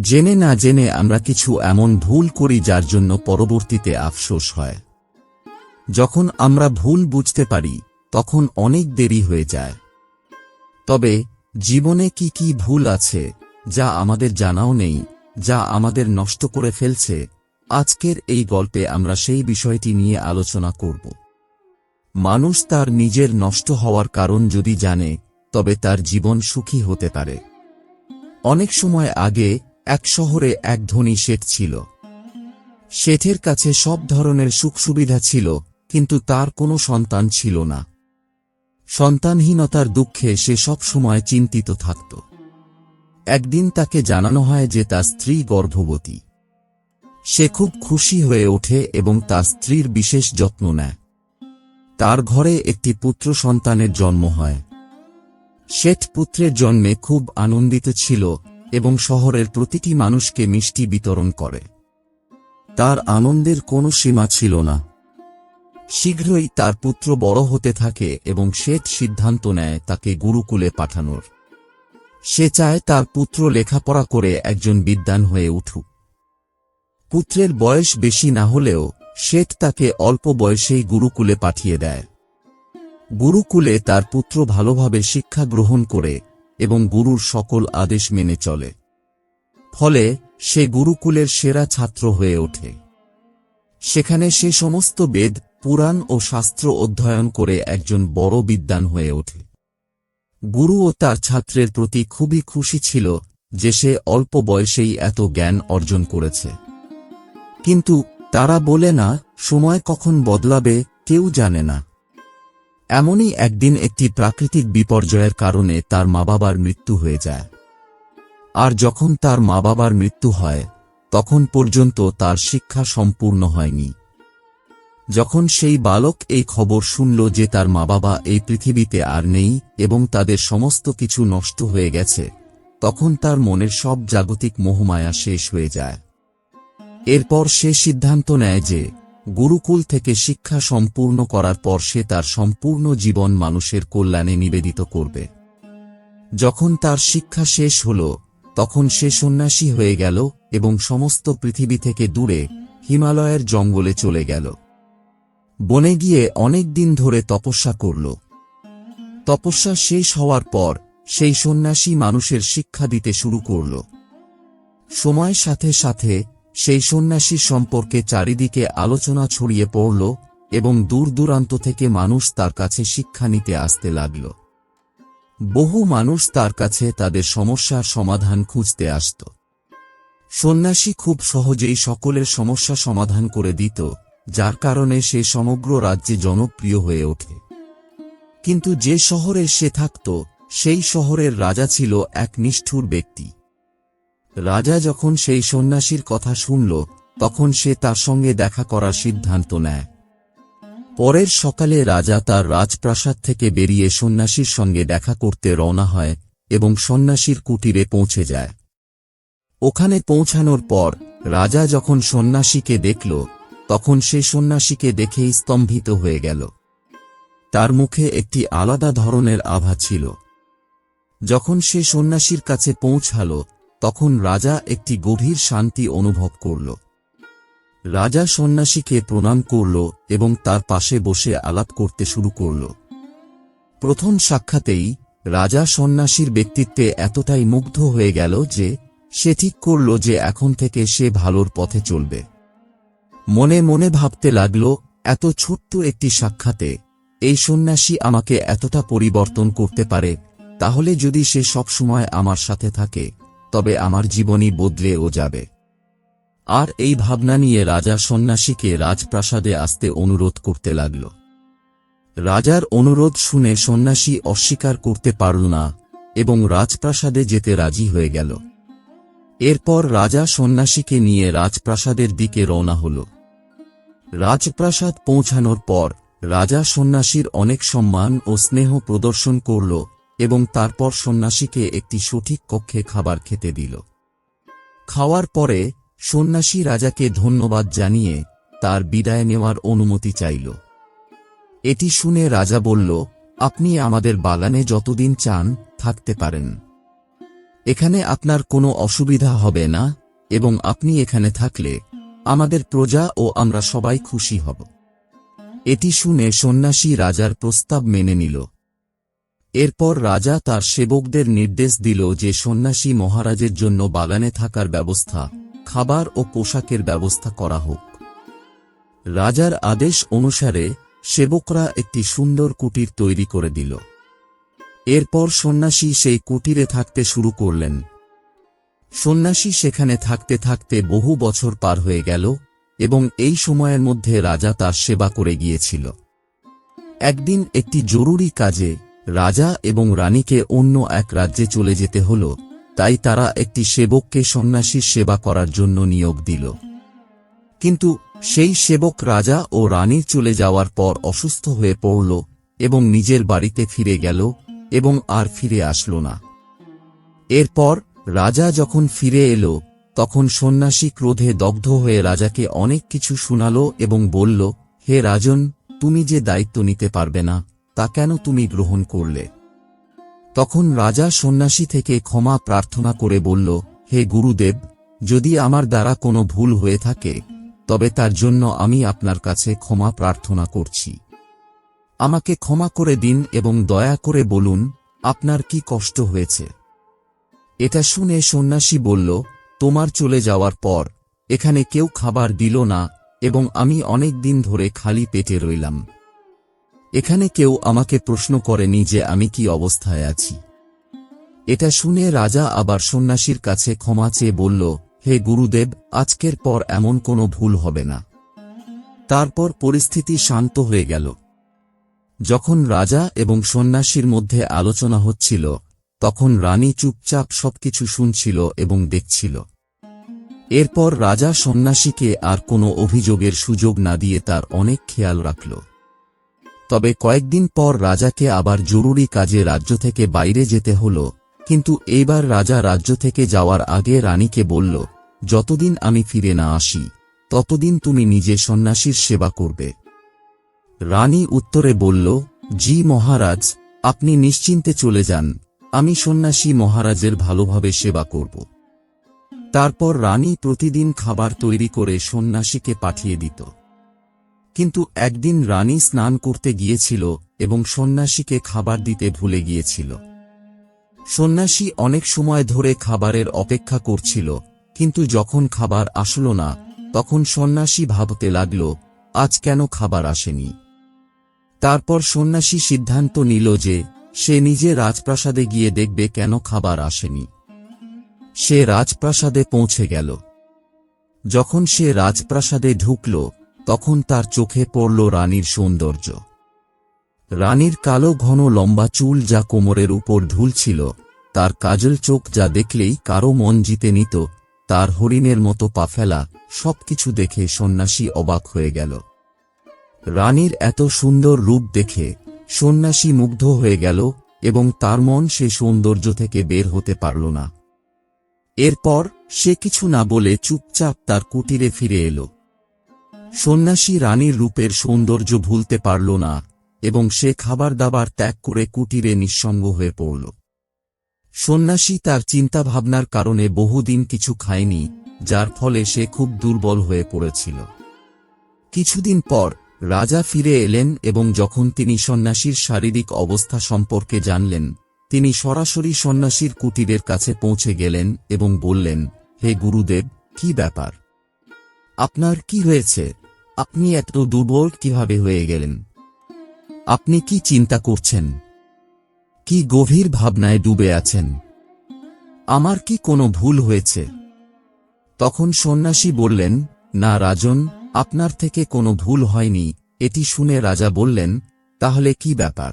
জেনে না জেনে আমরা কিছু এমন ভুল করি যার জন্য পরবর্তীতে আফসোস হয়। যখন আমরা ভুল বুঝতে পারি, তখন অনেক দেরি হয়ে যায়। তবে, জীবনে কি কি ভুল আছে, যা আমাদের জানাও নেই, যা আমাদের নষ্ট করে ফেলছে, আজকের এই গল্পে আমরা সেই বিষয়টি নিয়ে আলোচনা করব। মানুষ তার নিজের নষ্ট হওয়ার কারণ যদি জানে, তবে তার জীবন সুখী হতে পারে। অনেক সময় আগে এক শহরে এক ধনী শেঠ ছিল। শেঠের কাছে সব ধরনের সুখ সুবিধা ছিল, কিন্তু তার কোনো সন্তান ছিল না। সন্তানহীনতার দুঃখে সে সব সময় চিন্তিত থাকত। একদিন তাকে জানানো হয় যে তার স্ত্রী গর্ভবতী। সে খুব খুশি হয়ে ওঠে এবং তার স্ত্রীর বিশেষ যত্ন নেয়। তার ঘরে একটি পুত্র সন্তানের জন্ম হয়। শেঠ পুত্রের জন্মে খুব আনন্দিত ছিল এবং শহরের প্রতিটি মানুষকে মিষ্টি বিতরণ করে। তার আনন্দের কোনো সীমা ছিল না। শীঘ্রই তার পুত্র বড় হতে থাকে এবং শেঠ সিদ্ধান্ত নেয় তাকে গুরুকুলে পাঠানোর। সে চায় তার পুত্র লেখাপড়া করে একজন বিদ্বান হয়ে উঠুক। পুত্রের বয়স বেশি না হলেও শেঠ তাকে অল্প বয়সেই গুরুকুলে পাঠিয়ে দেয়। গুরুকুলে তার পুত্র ভালোভাবে শিক্ষা গ্রহণ করে এবং গুরুর সকল আদেশ মেনে চলে। ফলে সে গুরুকুলের সেরা ছাত্র হয়ে ওঠে। সেখানে সে সমস্ত বেদ, পুরাণ ও শাস্ত্র অধ্যয়ন করে একজন বড় বিদ্বান হয়ে ওঠে। গুরু ও তার ছাত্রের প্রতি খুবই খুশি ছিল যে সে অল্প বয়সেই এত জ্ঞান অর্জন করেছে। কিন্তু তারা বলে না, সময় কখন বদলাবে, কেউ জানে না। এমনই একদিন একটি প্রাকৃতিক বিপর্যয়ের কারণে তার মা বাবার মৃত্যু হয়ে যায়। আর যখন তার মা বাবার মৃত্যু হয়, তখন পর্যন্ত তার শিক্ষা সম্পূর্ণ হয়নি। যখন সেই বালক এই খবর শুনল যে তার মা বাবা এই পৃথিবীতে আর নেই এবং তাদের সমস্ত কিছু নষ্ট হয়ে গেছে, তখন তার মনের সব জাগতিক মোহমায়া শেষ হয়ে যায়। এরপর সে সিদ্ধান্ত নেয় যে গুরুকুল থেকে শিক্ষা সম্পূর্ণ করার পর সে তার সম্পূর্ণ জীবন মানুষের কল্যাণে নিবেদিত করবে। যখন তার শিক্ষা শেষ হল, তখন সে সন্ন্যাসী হয়ে গেল এবং সমস্ত পৃথিবী থেকে দূরে হিমালয়ের জঙ্গলে চলে গেল। বনে গিয়ে অনেক দিন ধরে তপস্যা করল। তপস্যা শেষ হওয়ার পর সেই সন্ন্যাসী মানুষের শিক্ষা দিতে শুরু করল। সময়ের সাথে সাথে সেই সন্ন্যাসী সম্পর্কে চারিদিকে আলোচনা ছড়িয়ে পড়ল এবং দূর দূরান্ত থেকে মানুষ তার কাছে শিক্ষা নিতে আসতে লাগল। বহু মানুষ তার কাছে তাদের সমস্যার সমাধান খুঁজতে আসত। সন্ন্যাসী খুব সহজেই সকলের সমস্যা সমাধান করে দিত, যার কারণে সে সমগ্র রাজ্যে জনপ্রিয় হয়ে ওঠে। কিন্তু যে শহরে সে থাকত, সেই শহরের রাজা ছিল এক নিষ্ঠুর ব্যক্তি। রাজা যখন সেই সন্ন্যাসীর কথা শুনল, তখন সে তার সঙ্গে দেখা করার সিদ্ধান্ত নেয়। পরের সকালে রাজা তার রাজপ্রাসাদ থেকে বেরিয়ে সন্ন্যাসীর সঙ্গে দেখা করতে রওনা হয় এবং সন্ন্যাসীর কুটিরে পৌঁছে যায়। ওখানে পৌঁছানোর পর রাজা যখন সন্ন্যাসীকে দেখল, তখন সে সন্ন্যাসীকে দেখেই স্তম্ভিত হয়ে গেল। তার মুখে একটি আলাদা ধরনের আভা ছিল। যখন সে সন্ন্যাসীর কাছে পৌঁছাল তখন রাজা একটি গভীর শান্তি অনুভব করল। রাজা সন্ন্যাসীকে প্রণাম করল এবং তার পাশে বসে আলাপ করতে শুরু করল। প্রথম সাক্ষাতেই রাজা সন্ন্যাসীর ব্যক্তিত্বে এতটাই মুগ্ধ হয়ে গেল যে সে ঠিক করল যে এখন থেকে সে ভালোর পথে চলবে। মনে মনে ভাবতে লাগল, এত ছোট্ট একটি সাক্ষাতে এই সন্ন্যাসী আমাকে এতটা পরিবর্তন করতে পারে, তাহলে যদি সে সবসময় আমার সাথে থাকে তবে আমার জীবনই বদলেও যাবে। আর এই ভাবনা নিয়ে রাজা সন্ন্যাসীকে রাজপ্রাসাদে আসতে অনুরোধ করতে লাগল। রাজার অনুরোধ শুনে সন্ন্যাসী অস্বীকার করতে পারল না এবং রাজপ্রাসাদে যেতে রাজি হয়ে গেল। এরপর রাজা সন্ন্যাসীকে নিয়ে রাজপ্রাসাদের দিকে রওনা হল। রাজপ্রাসাদ পৌঁছানোর পর রাজা সন্ন্যাসীর অনেক সম্মান ও স্নেহ প্রদর্শন করল এবং তারপর সন্ন্যাসীকে একটি সঠিক কক্ষে খাবার খেতে দিল। খাওয়ার পরে সন্ন্যাসী রাজাকে ধন্যবাদ জানিয়ে তার বিদায় নেওয়ার অনুমতি চাইল। এটি শুনে রাজা বলল, আপনি আমাদের বাগানে যতদিন চান থাকতে পারেন। এখানে আপনার কোনো অসুবিধা হবে না এবং আপনি এখানে থাকলে আমাদের প্রজা ও আমরা সবাই খুশি হব এটি শুনে সন্ন্যাসী রাজার প্রস্তাব মেনে নিল। এরপর রাজা তার সেবকদের নির্দেশ দিল যে সন্ন্যাসী মহারাজের জন্য বাগানে থাকার ব্যবস্থা, খাবার ও পোশাকের ব্যবস্থা করা হোক। রাজার আদেশ অনুসারে সেবকরা একটি সুন্দর কুটির তৈরি করে দিল। এরপর সন্ন্যাসী সেই কুটিরে থাকতে শুরু করলেন। সন্ন্যাসী সেখানে থাকতে থাকতে বহু বছর পার হয়ে গেল এবং এই সময়ের মধ্যে রাজা তার সেবা করে গিয়েছিল। একদিন একটি জরুরি কাজে রাজা এবং রানীকে অন্য এক রাজ্যে চলে যেতে হল, তাই তারা একটি সেবককে সন্ন্যাসীর সেবা করার জন্য নিয়োগ দিল। কিন্তু সেই সেবক রাজা ও রানীর চলে যাওয়ার পর অসুস্থ হয়ে পড়ল এবং নিজের বাড়িতে ফিরে গেল এবং আর ফিরে আসল না। এরপর রাজা যখন ফিরে এলো, তখন সন্ন্যাসী ক্রোধে দগ্ধ হয়ে রাজাকে অনেক কিছু শুনাল এবং বলল, হে রাজন, তুমি যে দায়িত্ব নিতে পারবে না তা কেন তুমি গ্রহণ করলে? তখন রাজা সন্ন্যাসী থেকে ক্ষমা প্রার্থনা করে বলল, হে গুরুদেব, যদি আমার দ্বারা কোনো ভুল হয়ে থাকে, তবে তার জন্য আমি আপনার কাছে ক্ষমা প্রার্থনা করছি। আমাকে ক্ষমা করে দিন এবং দয়া করে বলুন, আপনার কি কষ্ট হয়েছে? এটা শুনে সন্ন্যাসী বলল, তোমার চলে যাওয়ার পর, এখানে কেউ খাবার দিল না, এবং আমি অনেক দিন ধরে খালি পেটে রইলাম। এখানে কেউ আমাকে প্রশ্ন করেনি যে আমি কি অবস্থায় আছি। এটা শুনে রাজা আবার সন্ন্যাসীর কাছে ক্ষমা চেয়ে বলল, হে গুরুদেব, আজকের পর এমন কোনো ভুল হবে না। তারপর পরিস্থিতি শান্ত হয়ে গেল। যখন রাজা এবং সন্ন্যাসীর মধ্যে আলোচনা হচ্ছিল, তখন রানী চুপচাপ সবকিছু শুনছিল এবং দেখছিল। এরপর রাজা সন্ন্যাসীকে আর কোনো অভিযোগের সুযোগ না দিয়ে তার অনেক খেয়াল রাখল। তবে কয়েকদিন পর রাজাকে আবার জরুরি কাজে রাজ্য থেকে বাইরে যেতে হল, কিন্তু এইবার রাজা রাজ্য থেকে যাওয়ার আগে রানীকে বলল, যতদিন আমি ফিরে না আসি, ততদিন তুমি নিজে সন্ন্যাসীর সেবা করবে। রানী উত্তরে বলল, জি মহারাজ, আপনি নিশ্চিন্তে চলে যান, আমি সন্ন্যাসী মহারাজের ভালোভাবে সেবা করব। তারপর রানী প্রতিদিন খাবার তৈরি করে সন্ন্যাসীকে পাঠিয়ে দিত। কিন্তু একদিন রানী স্নান করতে গিয়েছিল এবং সন্ন্যাসীকে খাবার দিতে ভুলে গিয়েছিল। সন্ন্যাসী অনেক সময় ধরে খাবারের অপেক্ষা করছিল, কিন্তু যখন খাবার আসল না, তখন সন্ন্যাসী ভাবতে লাগল, আজ কেন খাবার আসেনি? তারপর সন্ন্যাসী সিদ্ধান্ত নিল যে, সে নিজে রাজপ্রাসাদে গিয়ে দেখবে কেন খাবার আসেনি। সে রাজপ্রাসাদে পৌঁছে গেল। যখন সে রাজপ্রাসাদে ঢুকল তখন তার চোখে পড়ল রানীর সৌন্দর্য। রানীর কালো ঘন লম্বা চুল যা কোমরের উপর ঢুলছিল, তার কাজল চোখ যা দেখলেই কারও মন জিতে নিত, তার হরিণের মতো পা ফেলা, সবকিছু দেখে সন্ন্যাসী অবাক হয়ে গেল। রানীর এত সুন্দর রূপ দেখে সন্ন্যাসী মুগ্ধ হয়ে গেল এবং তার মন সে সৌন্দর্য থেকে বের হতে পারল না। এরপর সে কিছু না বলে চুপচাপ তার কুটিরে ফিরে এলো। সন্ন্যাসী রানীর রূপের সৌন্দর্য ভুলতে পারল না, এবং সে খাবার দাবার ত্যাগ করে কুটিরে নিঃসঙ্গ হয়ে পড়ল। সন্ন্যাসী তার চিন্তাভাবনার কারণে বহুদিন কিছু খায়নি, যার ফলে সে খুব দুর্বল হয়ে পড়েছিল। কিছুদিন পর রাজা ফিরে এলেন এবং যখন তিনি সন্ন্যাসীর শারীরিক অবস্থা সম্পর্কে জানলেন, তিনি সরাসরি সন্ন্যাসীর কুটিরের কাছে পৌঁছে গেলেন এবং বললেন, হে গুরুদেব, কি ব্যাপার? আপনার কি হয়েছে? আপনি এত দুর্বল কীভাবে হয়ে গেলেন? আপনি কি চিন্তা করছেন? কি গভীর ভাবনায় ডুবে আছেন? আমার কি কোনো ভুল হয়েছে? তখন সন্ন্যাসী বললেন, না রাজন, আপনার থেকে কোনো ভুল হয়নি। এটি শুনে রাজা বললেন, তাহলে কি ব্যাপার?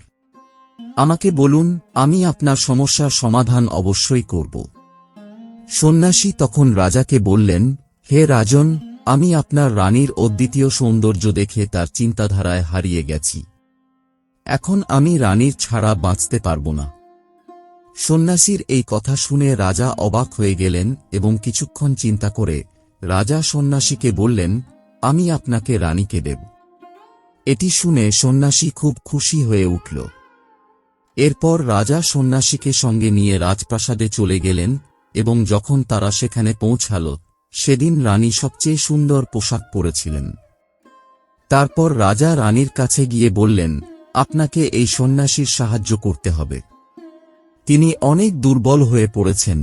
আমাকে বলুন, আমি আপনার সমস্যার সমাধান অবশ্যই করব। সন্ন্যাসী তখন রাজাকে বললেন, হে রাজন আমি আপনার রানীর অদ্বিতীয় সৌন্দর্য দেখে তার চিন্তাধারায় হারিয়ে গেছি। এখন আমি রানীর ছাড়া বাঁচতে পারব না। সন্ন্যাসীর এই কথা শুনে রাজা অবাক হয়ে গেলেন এবং কিছুক্ষণ চিন্তা করে রাজা সন্ন্যাসীকে বললেন, আমি আপনাকে রানীকে দেব। এটি শুনে সন্ন্যাসী খুব খুশি হয়ে উঠল। এরপর রাজা সন্ন্যাসীকে সঙ্গে নিয়ে রাজপ্রাসাদে চলে গেলেন এবং যখন তারা সেখানে পৌঁছাল সেদিন রানী সবচেয়ে সুন্দর পোশাক পরেছিলেন। তারপর রাজা রানীর কাছে গিয়ে বললেন, আপনাকে এই সন্ন্যাসীর সাহায্য করতে হবে। তিনি অনেক দুর্বল হয়ে পড়েছেন,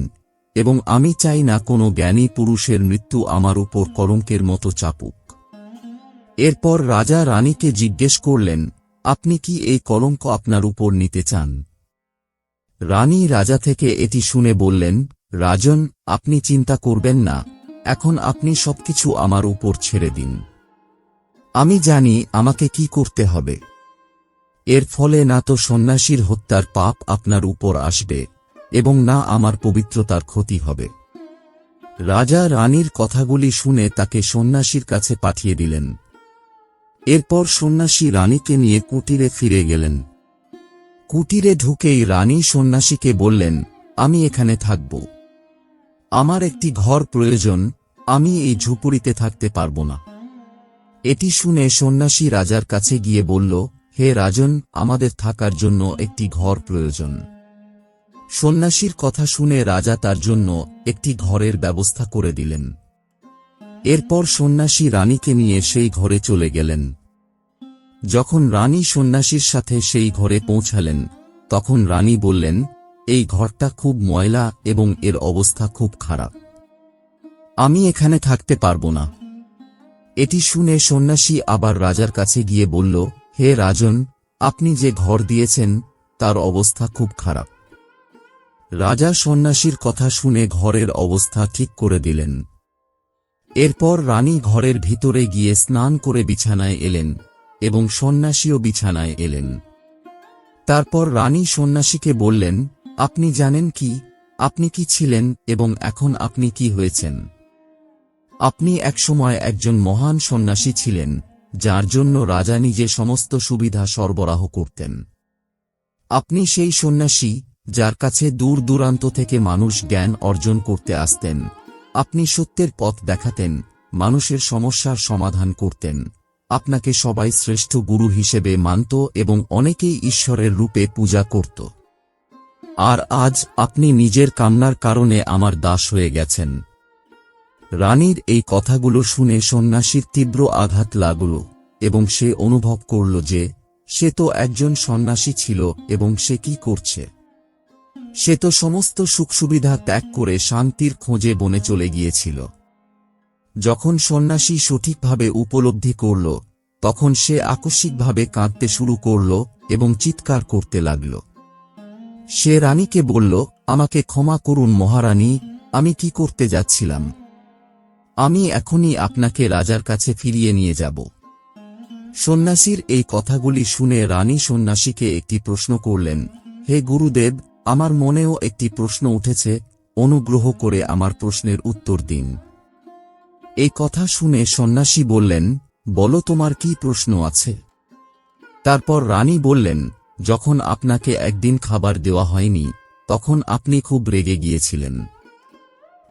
এবং আমি চাই না কোনো জ্ঞানী পুরুষের মৃত্যু আমার উপর কলঙ্কের মতো চাপুক। এরপর রাজা রানীকে জিজ্ঞেস করলেন, আপনি কি এই কলঙ্ক আপনার উপর নিতে চান? রানী রাজা থেকে এটি শুনে বললেন, রাজন, আপনি চিন্তা করবেন না। এখন আপনি সবকিছু আমার উপর ছেড়ে দিন। আমি জানি আমাকে কি করতে হবে। এর ফলে না তো সন্ন্যাসীর হত্যার পাপ আপনার উপর আসবে, এবং না আমার পবিত্রতার ক্ষতি হবে। রাজা রানীর কথাগুলি শুনে তাকে সন্ন্যাসীর কাছে পাঠিয়ে দিলেন। এরপর সন্ন্যাসী রানীকে নিয়ে কুটিরে ফিরে গেলেন। কুটিরে ঢুকেই রানী সন্ন্যাসীকে বললেন, আমি এখানে থাকব। আমার একটি ঘর প্রয়োজন, আমি এই ঝুপড়িতে থাকতে পারব না। এটি শুনে সন্ন্যাসী রাজার কাছে গিয়ে বলল, হে রাজন, আমাদের থাকার জন্য একটি ঘর প্রয়োজন। সন্ন্যাসীর কথা শুনে রাজা তার জন্য একটি ঘরের ব্যবস্থা করে দিলেন। এরপর সন্ন্যাসী রানীকে নিয়ে সেই ঘরে চলে গেলেন। যখন রানী সন্ন্যাসীর সাথে সেই ঘরে পৌঁছালেন, তখন রানী বললেন এই ঘরটা খুব ময়লা এবং এর অবস্থা খুব খারাপ। আমি এখানে থাকতে পারব না। এটি শুনে সন্ন্যাসী আবার রাজার কাছে গিয়ে বলল, হে রাজন, আপনি যে ঘর দিয়েছেন, তার অবস্থা খুব খারাপ। রাজা সন্ন্যাসীর কথা শুনে ঘরের অবস্থা ঠিক করে দিলেন। এরপর রানী ঘরের ভিতরে গিয়ে স্নান করে বিছানায় এলেন এবং সন্ন্যাসীও বিছানায় এলেন। তারপর রানী সন্ন্যাসীকে বললেন আপনি জানেন কি? আপনি কি ছিলেন এবং এখন আপনি কি হয়েছেন? আপনি একসময় একজন মহান সন্ন্যাসী ছিলেন, যার জন্য রাজা নিজে সমস্ত সুবিধা সরবরাহ করতেন। আপনি সেই সন্ন্যাসী, যার কাছে দূর দূরান্ত থেকে মানুষ জ্ঞান অর্জন করতে আসতেন। আপনি সত্যের পথ দেখাতেন, মানুষের সমস্যার সমাধান করতেন। আপনাকে সবাই শ্রেষ্ঠ গুরু হিসেবে মানত এবং অনেকেই ঈশ্বরের রূপে পূজা করত। আর আজ আপনি নিজের কামনার কারণে আমার দাস হয়ে গেছেন। রানীর এই কথাগুলো শুনে সন্ন্যাসীর তীব্র আঘাত লাগল, এবং সে অনুভব করল যে, সে তো একজন সন্ন্যাসী ছিল, এবং সে কি করছে? সে তো সমস্ত সুখ সুবিধা ত্যাগ করে শান্তির খোঁজে বনে চলে গিয়েছিল। যখন সন্ন্যাসী সঠিকভাবে উপলব্ধি করল, তখন সে আকস্মিকভাবে কাঁদতে শুরু করল এবং চিৎকার করতে লাগল। সে রানীকে বলল, আমাকে ক্ষমা করুন মহারানী, আমি কি করতে যাচ্ছিলাম? আমি এখনই আপনাকে রাজার কাছে ফিরিয়ে নিয়ে যাব। সন্ন্যাসীর এই কথাগুলি শুনে রানী সন্ন্যাসীকে একটি প্রশ্ন করলেন, হে গুরুদেব, আমার মনেও একটি প্রশ্ন উঠেছে, অনুগ্রহ করে আমার প্রশ্নের উত্তর দিন এই কথা শুনে সন্ন্যাসী বললেন, বলো তোমার কি প্রশ্ন আছে তারপর রানী বললেন যখন আপনাকে একদিন খাবার দেওয়া হয়নি, তখন আপনি খুব রেগে গিয়েছিলেন।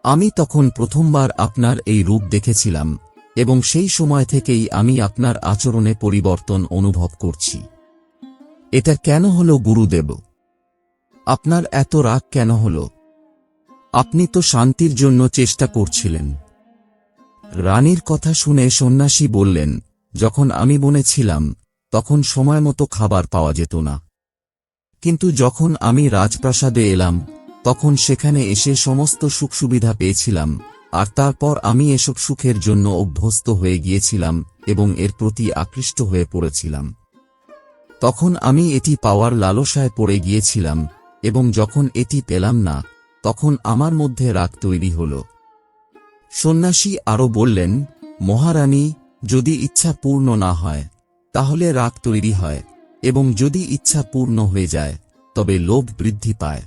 আমি তখন প্রথমবার আপনার এই রূপ দেখেছিলাম, এবং সেই সময় থেকেই আমি আপনার আচরণে পরিবর্তন অনুভব করছি। এটা কেন হল গুরুদেব? আপনার এত রাগ কেন হল? আপনি তো শান্তির জন্য চেষ্টা করছিলেন। রানীর কথা শুনে সন্ন্যাসী বললেন, যখন আমি বনে ছিলাম তখন সময় মতো খাবার পাওয়া যেত না। কিন্তু যখন আমি রাজপ্রাসাদে এলাম, তখন সেখানে এসে সমস্ত সুখ সুবিধা পেয়েছিলাম, আর তারপর আমি এসব সুখের জন্য অভ্যস্ত হয়ে গিয়েছিলাম এবং এর প্রতি আকৃষ্ট হয়ে পড়েছিলাম। তখন আমি এটি পাওয়ার লালসায় পড়ে গিয়েছিলাম, এবং যখন এটি পেলাম না, তখন আমার মধ্যে রাগ তৈরি হল। সন্ন্যাসী আরও বললেন, মহারানী, যদি ইচ্ছা পূর্ণ না হয় তাহলে রাগ তৈরি হয় এবং যদি ইচ্ছা পূর্ণ হয়ে যায়, তবে লোভ বৃদ্ধি পায়।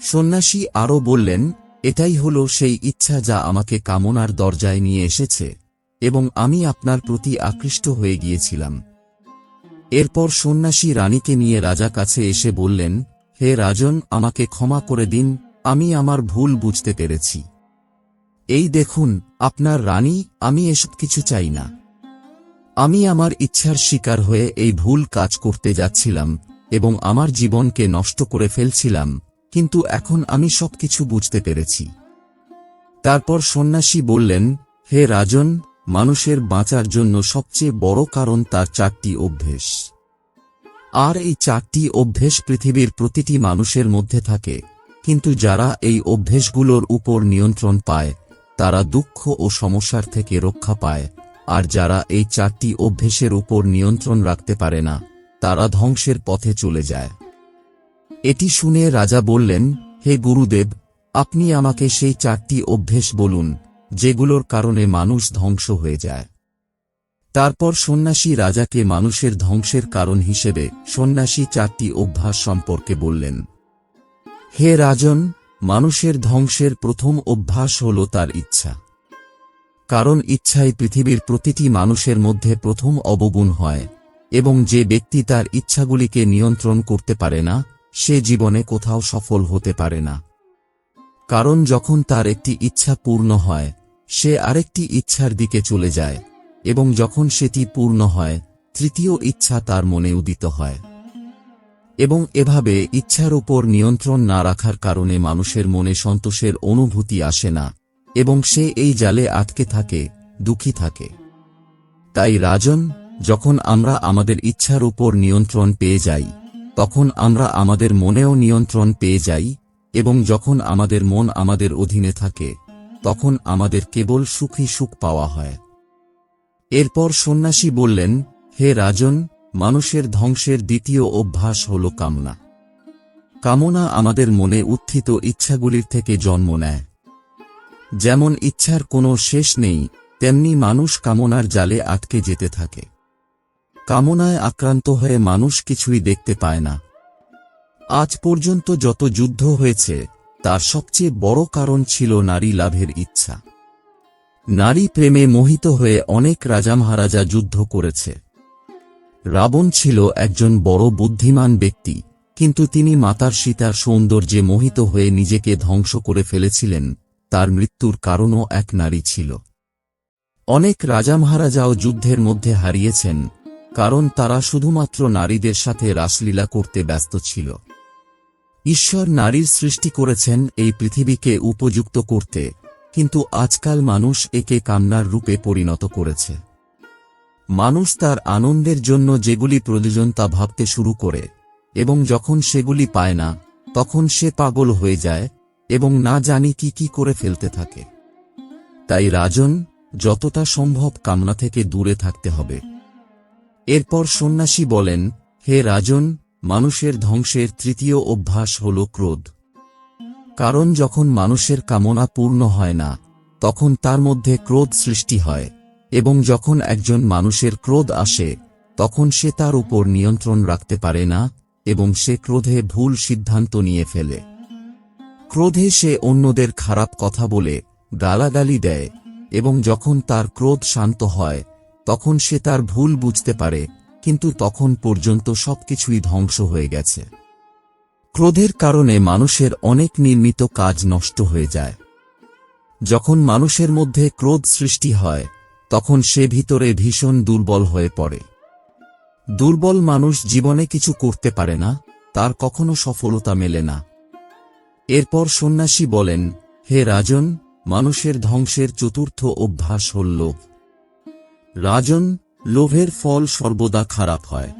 সন্ন্যাসী আরও বললেন, এটাই হল সেই ইচ্ছা যা আমাকে কামনার দরজায় নিয়ে এসেছে এবং আমি আপনার প্রতি আকৃষ্ট হয়ে গিয়েছিলাম। এরপর সন্ন্যাসী রানীকে নিয়ে রাজা কাছে এসে বললেন, হে রাজন, আমাকে ক্ষমা করে দিন, আমি আমার ভুল বুঝতে পেরেছি। এই দেখুন, আপনার রানী, আমি এসব কিছু চাই না। আমি আমার ইচ্ছার শিকার হয়ে এই ভুল কাজ করতে যাচ্ছিলাম এবং আমার জীবনকে নষ্ট করে ফেলছিলাম, কিন্তু এখন আমি সবকিছু বুঝতে পেরেছি। তারপর সন্ন্যাসী বললেন, হে রাজন, মানুষের বাঁচার জন্য সবচেয়ে বড় কারণ তার চারটি অভ্যেস। আর এই চারটি অভ্যেস পৃথিবীর প্রতিটি মানুষের মধ্যে থাকে, কিন্তু যারা এই অভ্যেসগুলোর উপর নিয়ন্ত্রণ পায়, তারা দুঃখ ও সমস্যার থেকে রক্ষা পায় আর যারা এই চারটি অভ্যেসের উপর নিয়ন্ত্রণ রাখতে পারে না, তারা ধ্বংসের পথে চলে যায়। এটি শুনে রাজা বললেন, হে গুরুদেব, আপনি আমাকে সেই চারটি অভ্যেস বলুন, যেগুলোর কারণে মানুষ ধ্বংস হয়ে যায়। তারপর সন্ন্যাসী রাজাকে মানুষের ধ্বংসের কারণ হিসেবে সন্ন্যাসী চারটি অভ্যাস সম্পর্কে বললেন। হে রাজন, মানুষের ধ্বংসের প্রথম অভ্যাস হল তার ইচ্ছা। কারণ ইচ্ছাই পৃথিবীর প্রতিটি মানুষের মধ্যে প্রথম অবগুণ হয়, এবং যে ব্যক্তি তার ইচ্ছাগুলিকে নিয়ন্ত্রণ করতে পারে না, সে জীবনে কোথাও সফল হতে পারে না। কারণ যখন তার একটি ইচ্ছা পূর্ণ হয়, সে আরেকটি ইচ্ছার দিকে চলে যায়, এবং যখন সেটি পূর্ণ হয়, তৃতীয় ইচ্ছা তার মনে উদিত হয়। এবং এভাবে ইচ্ছার উপর নিয়ন্ত্রণ না রাখার কারণে মানুষের মনে সন্তোষের অনুভূতি আসে না। এবং সে এই জালে আটকে থাকে, দুঃখী থাকে। তাই রাজন, যখন আমরা আমাদের ইচ্ছার উপর নিয়ন্ত্রণ পেয়ে যাই, তখন আমরা আমাদের মনেও নিয়ন্ত্রণ পেয়ে যাই, এবং যখন আমাদের মন আমাদের অধীনে থাকে, তখন আমাদের কেবল সুখী সুখ পাওয়া হয়। এরপর সন্ন্যাসী বললেন, হে রাজন, মানুষের ধ্বংসের দ্বিতীয় অভ্যাস হল কামনা। কামনা আমাদের মনে উত্থিত ইচ্ছাগুলির থেকে জন্ম নেয়। যেমন ইচ্ছার কোনো শেষ নেই, তেমনি মানুষ কামনার জালে আটকে যেতে থাকে। কামনায় আক্রান্ত হয়ে মানুষ কিছুই দেখতে পায় না। আজ পর্যন্ত যত যুদ্ধ হয়েছে, তার সবচেয়ে বড় কারণ ছিল নারী লাভের ইচ্ছা। নারী প্রেমে মোহিত হয়ে অনেক রাজা মহারাজা যুদ্ধ করেছে। রাবণ ছিল একজন বড় বুদ্ধিমান ব্যক্তি, কিন্তু তিনি মাতার সীতার সৌন্দর্যে মোহিত হয়ে নিজেকে ধ্বংস করে ফেলেছিলেন। তার মৃত্যুর কারণও এক নারী ছিল। অনেক রাজা মহারাজাও যুদ্ধের মধ্যে হারিয়েছেন, কারণ তারা শুধুমাত্র নারীদের সাথে রাসলীলা করতে ব্যস্ত ছিল। ঈশ্বর নারীর সৃষ্টি করেছেন এই পৃথিবীকে উপযুক্ত করতে, কিন্তু আজকাল মানুষ একে কান্নার রূপে পরিণত করেছে। মানুষ তার আনন্দের জন্য যেগুলি প্রয়োজন তা ভাবতে শুরু করে, এবং যখন সেগুলি পায় না, তখন সে পাগল হয়ে যায় এবং না জানি কি কি করে ফেলতে থাকে। তাই রাজন, যতটা সম্ভব কামনা থেকে দূরে থাকতে হবে। এরপর সন্ন্যাসী বলেন, হে রাজন, মানুষের ধ্বংসের তৃতীয় অভ্যাস হল ক্রোধ। কারণ যখন মানুষের কামনা পূর্ণ হয় না, তখন তার মধ্যে ক্রোধ সৃষ্টি হয় এবং যখন একজন মানুষের ক্রোধ আসে, তখন সে তার উপর নিয়ন্ত্রণ রাখতে পারে না এবং সে ক্রোধে ভুল সিদ্ধান্ত নিয়ে ফেলে। ক্রোধে সে অন্যদের খারাপ কথা বলে গালাগালি দেয় এবং যখন তার ক্রোধ শান্ত হয়, তখন সে তার ভুল বুঝতে পারে, কিন্তু তখন পর্যন্ত সবকিছুই ধ্বংস হয়ে গেছে। ক্রোধের কারণে মানুষের অনেক নির্মিত কাজ নষ্ট হয়ে যায়। যখন মানুষের মধ্যে ক্রোধ সৃষ্টি হয়, তখন সে ভিতরে ভীষণ দুর্বল হয়ে পড়ে। দুর্বল মানুষ জীবনে কিছু করতে পারে না, তার কখনো সফলতা মেলে না। এরপর সন্ন্যাসী বলেন, হে রাজন, মানুষের ধ্বংসের চতুর্থ অভ্যাস হল লোভ। রাজন, লোভের ফল সর্বদা খারাপ হয়।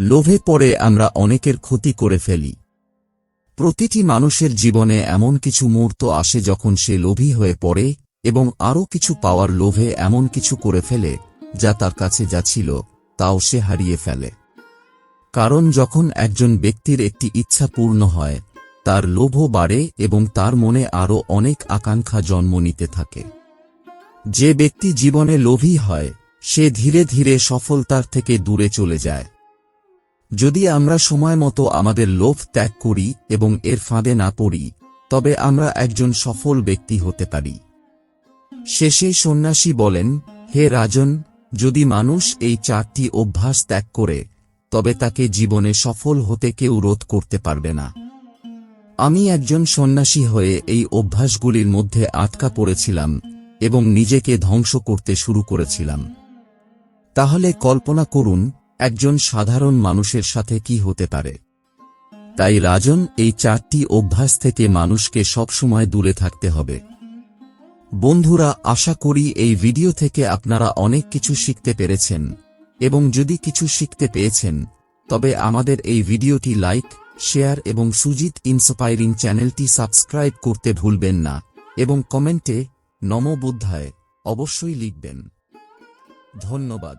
লোভে পরে আমরা অনেকের ক্ষতি করে ফেলি। প্রতিটি মানুষের জীবনে এমন কিছু মুহূর্ত আসে যখন সে লোভী হয়ে পড়ে এবং আরও কিছু পাওয়ার লোভে এমন কিছু করে ফেলে যা তার কাছে যা ছিল, তাও সে হারিয়ে ফেলে। কারণ যখন একজন ব্যক্তির একটি ইচ্ছা পূর্ণ হয় তার লোভও বাড়ে এবং তার মনে আরও অনেক আকাঙ্ক্ষা জন্ম নিতে থাকে। যে ব্যক্তি জীবনে লোভী হয়, সে ধীরে ধীরে সফলতার থেকে দূরে চলে যায়। যদি আমরা সময় মতো আমাদের লোভ ত্যাগ করি এবং এর ফাঁদে না পড়ি, তবে আমরা একজন সফল ব্যক্তি হতে পারি। শেষে সন্ন্যাসী বলেন, হে রাজন, যদি মানুষ এই চারটি অভ্যাস ত্যাগ করে, তবে তাকে জীবনে সফল হতে কেউ রোধ করতে পারবে না। আমি একজন সন্ন্যাসী হয়ে এই অভ্যাসগুলির মধ্যে আটকা পড়েছিলাম এবং নিজেকে ধ্বংস করতে শুরু করেছিলাম। তাহলে কল্পনা করুন, একজন সাধারণ মানুষের সাথে কি হতে পারে। তাই রাজন, এই চারটি অভ্যাস থেকে মানুষকে সবসময় দূরে থাকতে হবে। বন্ধুরা, আশা করি এই ভিডিও থেকে আপনারা অনেক কিছু শিখতে পেরেছেন। এবং যদি কিছু শিখতে পেয়েছেন, তবে আমাদের এই ভিডিওটি লাইক শেয়ার এবং সুজিত ইন্সপায়ারিং চ্যানেলটি সাবস্ক্রাইব করতে ভুলবেন না, এবং কমেন্টে নম অবশ্যই লিখবেন। ধন্যবাদ।